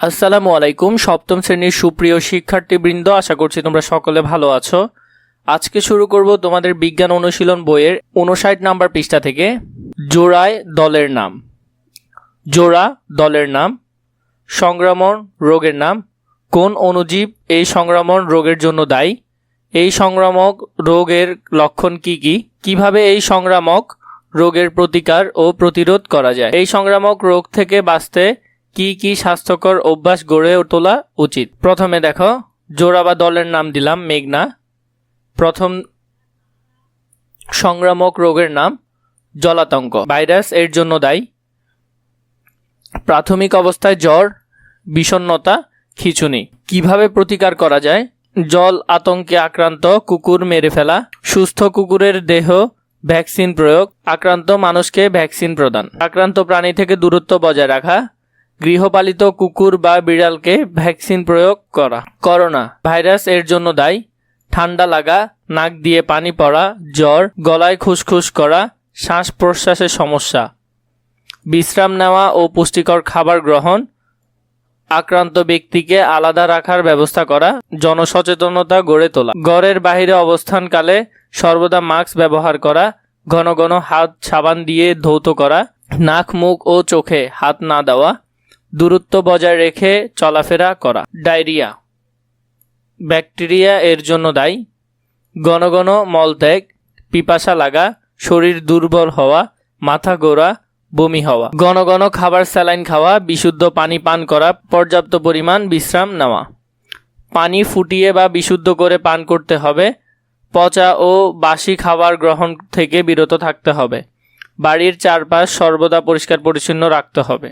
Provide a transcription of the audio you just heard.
আসসালামু আলাইকুম, সপ্তম শ্রেণির সুপ্রিয় শিক্ষার্থীবৃন্দ, আশা করছি তোমরা সকলে ভালো আছো। আজকে শুরু করব তোমাদের বিজ্ঞান অনুশীলন বইয়ের উনষাট নাম্বার পৃষ্ঠা থেকে। জোড়ায় দলের নাম। জোড়া দলের নাম। সংক্রমণ রোগের নাম। কোন অণুজীব এই সংক্রমণ রোগের জন্য দায়ী? এই সংক্রামক রোগের লক্ষণ কি কি? কীভাবে এই সংক্রামক রোগের প্রতিকার ও প্রতিরোধ করা যায়? এই সংক্রামক রোগ থেকে বাঁচতে কি কি স্বাস্থ্যকর অভ্যাস গড়ে তোলা উচিত? প্রথমে দেখো, জোড়া বা দলের নাম দিলাম, মেঘনা। প্রথম সংক্রামক রোগের নাম জলাতঙ্ক। ভাইরাস এর জন্য দায়ী। প্রাথমিক অবস্থায় জ্বর, বিষণ্ণতা, খিঁচুনি। কীভাবে প্রতিকার করা যায়? জল আতঙ্কে আক্রান্ত কুকুর মেরে ফেলা। সুস্থ কুকুরের দেহ, ভ্যাকসিন প্রয়োগ। আক্রান্ত মানুষকে ভ্যাকসিন প্রদান। আক্রান্ত প্রাণী থেকে দূরত্ব বজায় রাখা। গৃহপালিত কুকুর বা বিড়ালকে ভ্যাকসিন প্রয়োগ করা। করোনা ভাইরাস এর জন্য দায়ী। ঠান্ডা লাগা, নাক দিয়ে পানি পড়া, জ্বর, গলায় খুসখুস করা শ্বাস প্রশ্বাসের সমস্যা। বিশ্রাম নেওয়া ও পুষ্টিকর খাবার গ্রহণ। আক্রান্ত ব্যক্তিকে আলাদা রাখার ব্যবস্থা করা, জনসচেতনতা গড়ে তোলা। ঘরের বাইরে অবস্থানকালে সর্বদা মাস্ক ব্যবহার করা, ঘন ঘন হাত সাবান দিয়ে ধৌত করা, নাক, মুখ ও চোখে হাত না দেওয়া। দূরত্ব বজায় রেখে চলাফেরা করা। ডায়রিয়া। ব্যাকটেরিয়া এর জন্য দায়ী। ঘন ঘন মলত্যাগ পিপাসা লাগা, শরীর দুর্বল হওয়া, মাথা গোড়া বমি হওয়া। ঘন ঘন খাবার স্যালাইন খাওয়া, বিশুদ্ধ পানি পান করা, পর্যাপ্ত পরিমাণ বিশ্রাম নেওয়া। পানি ফুটিয়ে বা বিশুদ্ধ করে পান করতে হবে। পচা ও বাসি খাবার গ্রহণ থেকে বিরত থাকতে হবে। বাড়ির চারপাশ সর্বদা পরিষ্কার পরিচ্ছন্ন রাখতে হবে।